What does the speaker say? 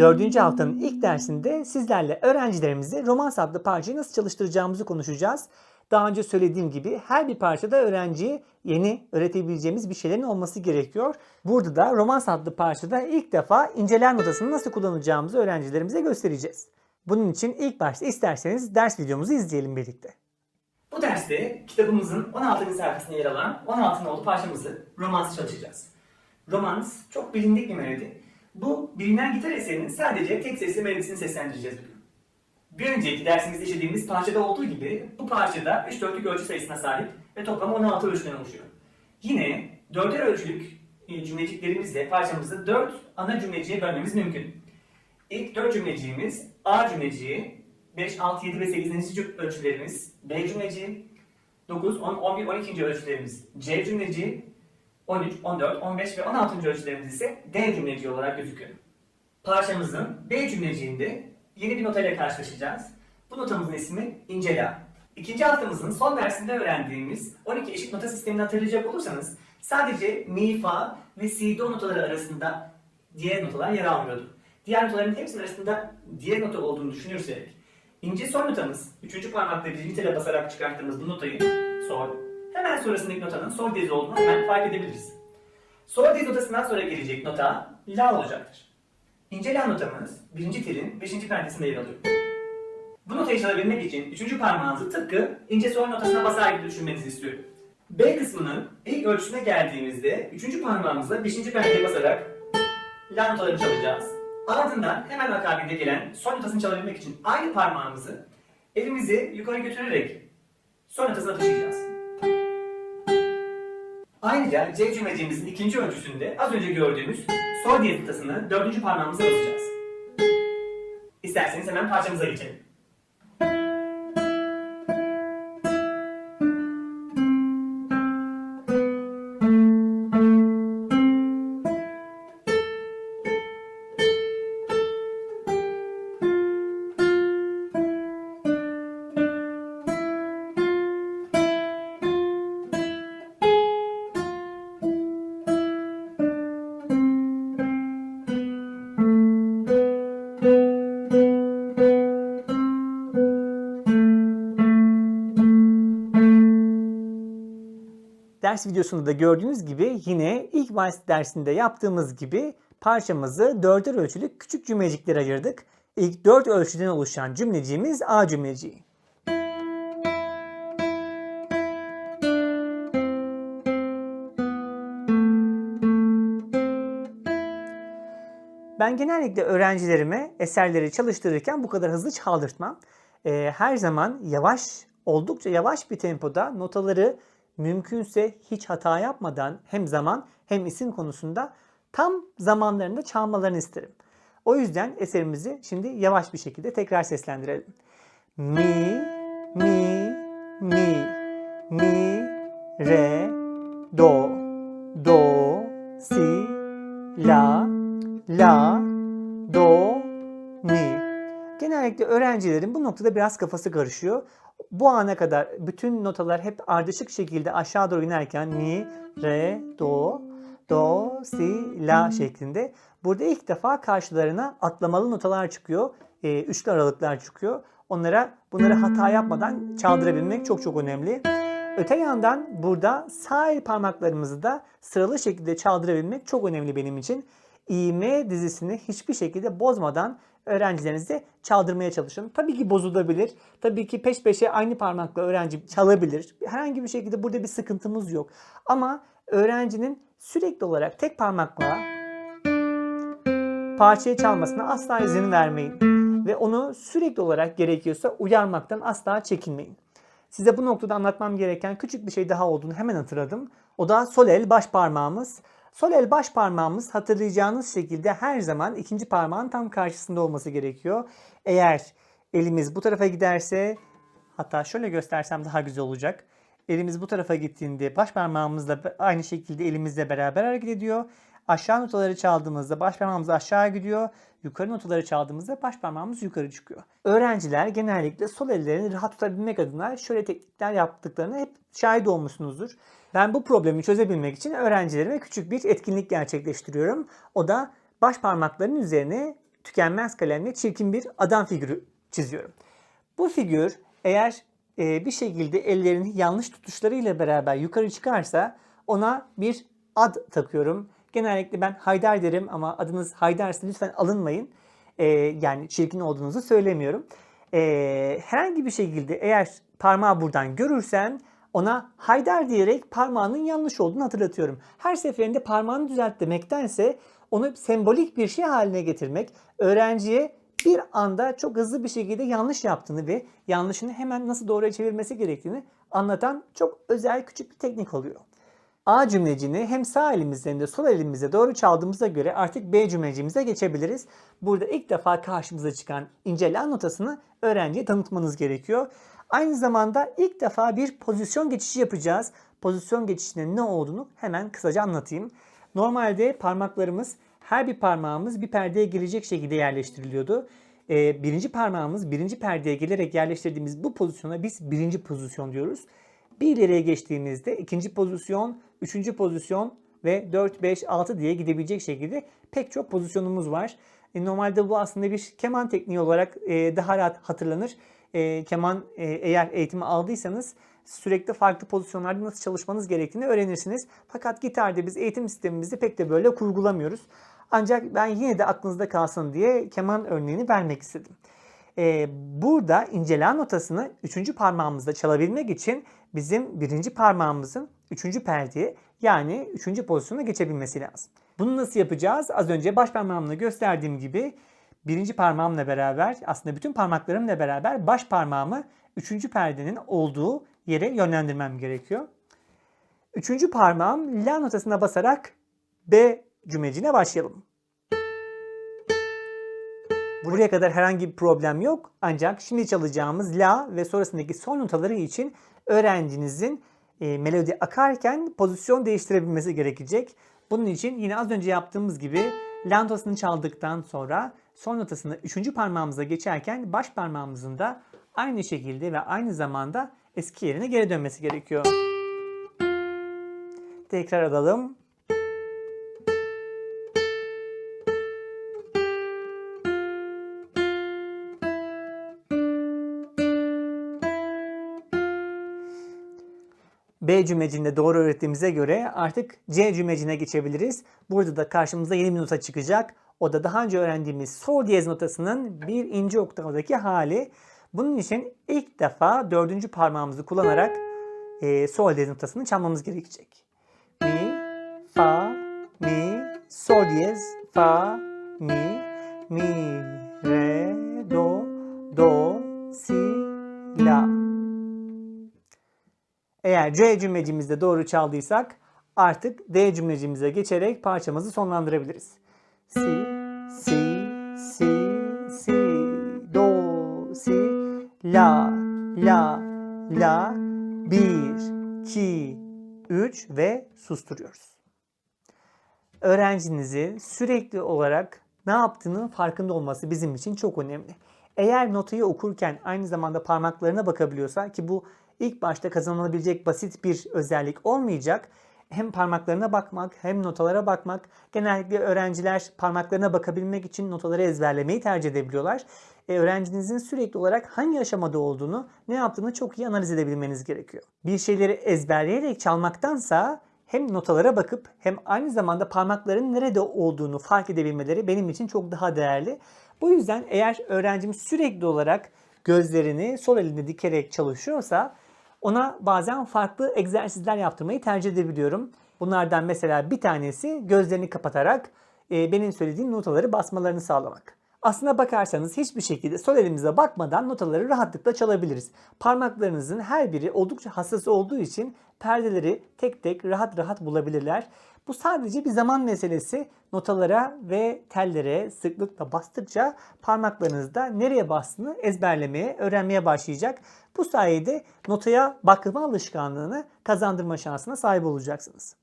Dördüncü haftanın ilk dersinde sizlerle öğrencilerimizi romans adlı parçayı nasıl çalıştıracağımızı konuşacağız. Daha önce söylediğim gibi her bir parçada öğrenciye yeni öğretebileceğimiz bir şeylerin olması gerekiyor. Burada da romans adlı parçada ilk defa inceler notasını nasıl kullanacağımızı öğrencilerimize göstereceğiz. Bunun için ilk başta isterseniz ders videomuzu izleyelim birlikte. Bu derste kitabımızın 16. sayfasında yer alan 16 nolu parçamızı romans çalışacağız. Romans çok bilindik bir melodi. Bu bilinen gitar eserinin sadece tek sesli melodisini seslendireceğiz bugün. Bir önceki dersimizde işlediğimiz parçada olduğu gibi bu parçada 3 dörtlük ölçü sayısına sahip ve toplam 16 ölçüden oluşuyor. Yine dörder ölçülük e, cümleciklerimizle parçamızı 4 ana cümleciye bölmemiz mümkün. İlk 4 cümleciğimiz A cümleciği, 5, 6, 7 ve 8. ölçülerimiz B cümleciği, 9, 10, 11, 12. ölçülerimiz C cümleciği, 13, 14, 15 ve 16. ölçülerimiz ise D cümleciği olarak gözüküyor. Parçamızın B cümleciğinde yeni bir notayla karşılaşacağız. Bu notamızın ismi ince la. İkinci haftamızın son dersinde öğrendiğimiz 12 eşit nota sistemini hatırlayacak olursanız sadece mi, fa ve si, do notaları arasında diğer notalar yer almıyordu. Diğer notaların hepsinin arasında diğer nota olduğunu düşünürsek ince sol notamız, üçüncü parmakla birinci tele basarak çıkarttığımız bu notayı sol, hemen sonrasındaki notanın sol diyez olduğunu hemen fark edebiliriz. Sol diyez notasından sonra gelecek nota la olacaktır. İnce la notamız birinci telin beşinci perdesinde yer alıyor. Bu notayı çalabilmek için üçüncü parmağınızı tıpkı ince sol notasına basar gibi düşünmenizi istiyorum. B kısmının ilk ölçüsüne geldiğimizde üçüncü parmağımızla beşinci perdeye basarak la notalarını çalacağız. Ardından hemen akabinde gelen sol notasını çalabilmek için aynı parmağımızı elimizi yukarı götürerek sol notasına taşıyacağız. Ayrıca C cümlecimizin ikinci ölçüsünde az önce gördüğümüz sol diyez notasını dördüncü parmağımıza basacağız. İsterseniz hemen parçamıza geçelim. Ders videosunda da gördüğünüz gibi yine ilk vals dersinde yaptığımız gibi parçamızı dörder ölçülük küçük cümleciklere ayırdık. İlk dört ölçüden oluşan cümleciğimiz A cümleciği. Ben genellikle öğrencilerime eserleri çalıştırırken bu kadar hızlı çaldırtmam. Ee, her zaman yavaş, oldukça yavaş bir tempoda notaları mümkünse hiç hata yapmadan hem zaman hem isim konusunda tam zamanlarında çalmalarını isterim. O yüzden eserimizi şimdi yavaş bir şekilde tekrar seslendirelim. Mi, mi, mi, mi, re, do, do, si, la, la, do, mi. Genellikle öğrencilerin bu noktada biraz kafası karışıyor. Bu ana kadar bütün notalar hep ardışık şekilde aşağı doğru inerken mi, re, do, do, si, la şeklinde. Burada ilk defa karşılarına atlamalı notalar çıkıyor. E, üçlü aralıklar çıkıyor. Onlara bunları hata yapmadan çaldırabilmek çok çok önemli. Öte yandan burada sağ el parmaklarımızı da sıralı şekilde çaldırabilmek çok önemli benim için. İğme dizisini hiçbir şekilde bozmadan öğrencilerinize çaldırmaya çalışın. Tabii ki bozulabilir. Tabii ki peş peşe aynı parmakla öğrenci çalabilir. Herhangi bir şekilde burada bir sıkıntımız yok. Ama öğrencinin sürekli olarak tek parmakla parçayı çalmasına asla izin vermeyin. Ve onu sürekli olarak gerekiyorsa uyarmaktan asla çekinmeyin. Size bu noktada anlatmam gereken küçük bir şey daha olduğunu hemen hatırladım. O da sol el baş parmağımız. Sol el baş parmağımız hatırlayacağınız şekilde her zaman ikinci parmağın tam karşısında olması gerekiyor. Eğer elimiz bu tarafa giderse hatta şöyle göstersem daha güzel olacak. Elimiz bu tarafa gittiğinde baş parmağımızla aynı şekilde elimizle beraber hareket ediyor. Aşağı notaları çaldığımızda baş parmağımız aşağı gidiyor. Yukarı notaları çaldığımızda baş parmağımız yukarı çıkıyor. Öğrenciler genellikle sol ellerini rahat tutabilmek adına şöyle teknikler yaptıklarını hep şahit olmuşsunuzdur. Ben bu problemi çözebilmek için öğrencilerime küçük bir etkinlik gerçekleştiriyorum. O da baş parmaklarının üzerine tükenmez kalemle çirkin bir adam figürü çiziyorum. Bu figür eğer e, bir şekilde ellerini yanlış tutuşlarıyla beraber yukarı çıkarsa ona bir ad takıyorum. Genellikle ben Haydar derim ama adınız Haydar'sa lütfen alınmayın. E, yani çirkin olduğunuzu söylemiyorum. E, herhangi bir şekilde eğer parmağı buradan görürsem ona Haydar diyerek parmağının yanlış olduğunu hatırlatıyorum. Her seferinde parmağını düzelt demektense onu sembolik bir şey haline getirmek öğrenciye bir anda çok hızlı bir şekilde yanlış yaptığını ve yanlışını hemen nasıl doğruya çevirmesi gerektiğini anlatan çok özel küçük bir teknik oluyor. A cümlecini hem sağ elimizde hem de sol elimizde doğru çaldığımıza göre artık B cümlecimize geçebiliriz. Burada ilk defa karşımıza çıkan ince la notasını öğrenciye tanıtmanız gerekiyor. Aynı zamanda ilk defa bir pozisyon geçişi yapacağız. Pozisyon geçişinin ne olduğunu hemen kısaca anlatayım. Normalde parmaklarımız her bir parmağımız bir perdeye gelecek şekilde yerleştiriliyordu. Ee, birinci parmağımız birinci perdeye gelerek yerleştirdiğimiz bu pozisyona biz birinci pozisyon diyoruz. Bir ileriye geçtiğimizde ikinci pozisyon, üçüncü pozisyon ve 4, 5, 6 diye gidebilecek şekilde pek çok pozisyonumuz var. E, normalde bu aslında bir keman tekniği olarak e, daha rahat hatırlanır. E, keman eğer eğitimi aldıysanız sürekli farklı pozisyonlarda nasıl çalışmanız gerektiğini öğrenirsiniz. Fakat gitarda biz eğitim sistemimizde pek de böyle kurgulamıyoruz. Ancak ben yine de aklınızda kalsın diye keman örneğini vermek istedim. Burada incelen notasını üçüncü parmağımızda çalabilmek için bizim birinci parmağımızın üçüncü perdeye yani üçüncü pozisyona geçebilmesi lazım. Bunu nasıl yapacağız? Az önce baş parmağımla gösterdiğim gibi birinci parmağımla beraber aslında bütün parmaklarımla beraber baş parmağımı üçüncü perdenin olduğu yere yönlendirmem gerekiyor. Üçüncü parmağım la notasına basarak B cümlecine başlayalım. Buraya kadar herhangi bir problem yok. Ancak şimdi çalacağımız la ve sonrasındaki sol notaları için öğrencinizin e, melodi akarken pozisyon değiştirebilmesi gerekecek. Bunun için yine az önce yaptığımız gibi la notasını çaldıktan sonra sol notasını üçüncü parmağımıza geçerken baş parmağımızın da aynı şekilde ve aynı zamanda eski yerine geri dönmesi gerekiyor. Tekrar alalım. B cümlecinde doğru öğrettiğimize göre artık C cümlecine geçebiliriz. Burada da karşımıza yeni bir nota çıkacak. O da daha önce öğrendiğimiz sol diyez notasının bir ince oktavdaki hali. Bunun için ilk defa dördüncü parmağımızı kullanarak e, sol diyez notasını çalmamız gerekecek. Mi, fa, mi, sol diyez, fa, mi, mi, re, do, do, si, la. Eğer C cümlecimizde doğru çaldıysak artık D cümlecimize geçerek parçamızı sonlandırabiliriz. Si, si, si, si, do, si, la, la, la, bir, iki, üç ve susturuyoruz. Öğrencinizin sürekli olarak ne yaptığının farkında olması bizim için çok önemli. Eğer notayı okurken aynı zamanda parmaklarına bakabiliyorsa ki bu ilk başta kazanılabilecek basit bir özellik olmayacak. Hem parmaklarına bakmak hem notalara bakmak. Genellikle öğrenciler parmaklarına bakabilmek için notaları ezberlemeyi tercih edebiliyorlar. E, öğrencinizin sürekli olarak hangi aşamada olduğunu, ne yaptığını çok iyi analiz edebilmeniz gerekiyor. Bir şeyleri ezberleyerek çalmaktansa hem notalara bakıp hem aynı zamanda parmakların nerede olduğunu fark edebilmeleri benim için çok daha değerli. Bu yüzden eğer öğrencim sürekli olarak gözlerini sol elinde dikerek çalışıyorsa ona bazen farklı egzersizler yaptırmayı tercih edebiliyorum. Bunlardan mesela bir tanesi gözlerini kapatarak e, benim söylediğim notaları basmalarını sağlamak. Aslına bakarsanız hiçbir şekilde sol elimize bakmadan notaları rahatlıkla çalabiliriz. Parmaklarınızın her biri oldukça hassas olduğu için perdeleri tek tek rahat rahat bulabilirler. Bu sadece bir zaman meselesi. Notalara ve tellere sıklıkla bastıkça parmaklarınızda nereye bastığını ezberlemeye, öğrenmeye başlayacak. Bu sayede notaya bakma alışkanlığını kazandırma şansına sahip olacaksınız.